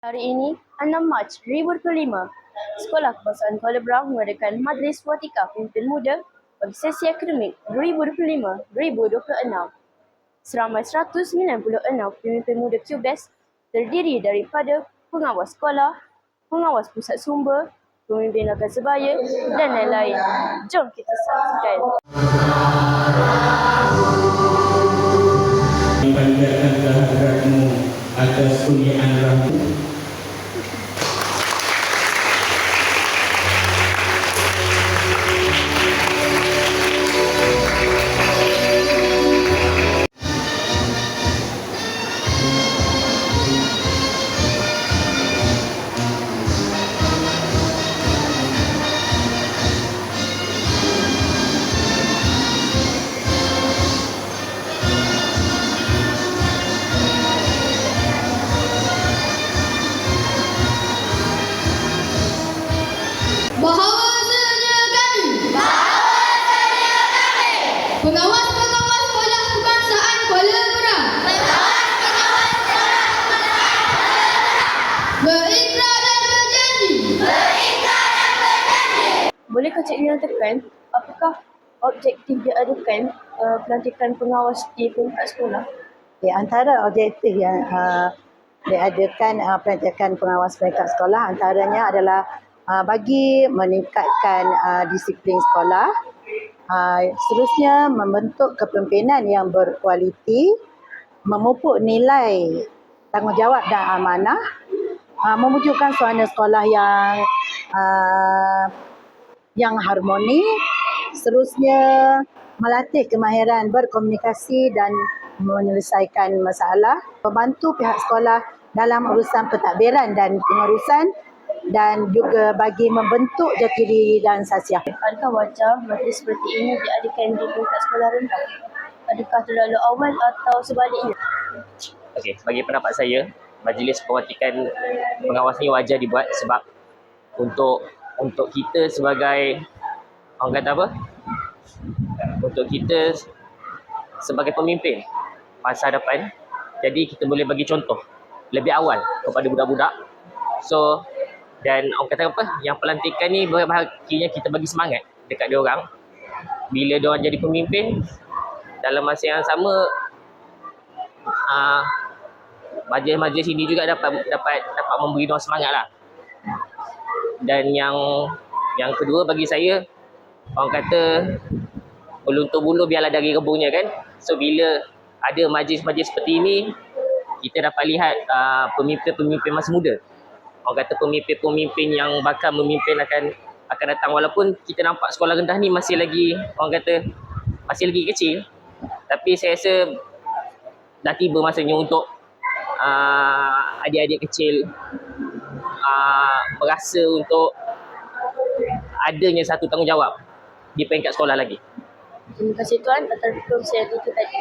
Hari ini, 6 Mac 2025, Sekolah Kebangsaan Kuala Berang mengadakan Majlis Watika Pemimpin Muda bagi sesi akademik 2025-2026. Seramai 196 pemimpin muda QBES terdiri daripada pengawas sekolah, pengawas pusat sumber, pemimpin lembaga sebaya dan lain-lain. Jom kita saksikan. Bolehkah Cik Nina tekan apakah objektif diadakan uh, pelantikan pengawas di peringkat sekolah? Di antara objektif yang uh, diadakan uh, pelantikan pengawas peringkat sekolah antaranya adalah uh, bagi meningkatkan uh, disiplin sekolah, uh, seterusnya membentuk kepimpinan yang berkualiti, memupuk nilai tanggungjawab dan amanah, uh, mewujudkan suasana sekolah yang uh, yang harmoni, seterusnya melatih kemahiran berkomunikasi dan menyelesaikan masalah, membantu pihak sekolah dalam urusan pentadbiran dan pengurusan dan juga bagi membentuk jati diri dan sasiah. Adakah wajar majlis seperti ini diadakan di peringkat sekolah rendah? Adakah terlalu awal atau sebaliknya? Okey, bagi pendapat saya, majlis perwatikan pengawas ni wajar dibuat sebab untuk untuk kita sebagai orang kata apa? Untuk kita sebagai pemimpin masa depan. Jadi kita boleh bagi contoh lebih awal kepada budak-budak. So dan orang kata apa? Yang pelantikan ni berbahagianya kita bagi semangat dekat dia orang. Bila dia orang jadi pemimpin dalam masa yang sama uh, majlis-majlis ini juga dapat dapat dapat memberi dia semangat lah. Dan yang yang kedua bagi saya orang kata beluntur bulu biarlah dari rebungnya kan. So bila ada majlis-majlis seperti ini kita dapat lihat uh, pemimpin-pemimpin masa muda. Orang kata pemimpin-pemimpin yang bakal memimpin akan akan datang walaupun kita nampak sekolah rendah ni masih lagi orang kata masih lagi kecil tapi saya rasa dah tiba masanya untuk uh, adik-adik kecil uh, merasa untuk adanya satu tanggungjawab di peringkat sekolah lagi. Terima kasih Tuan atas perkongsian itu tadi.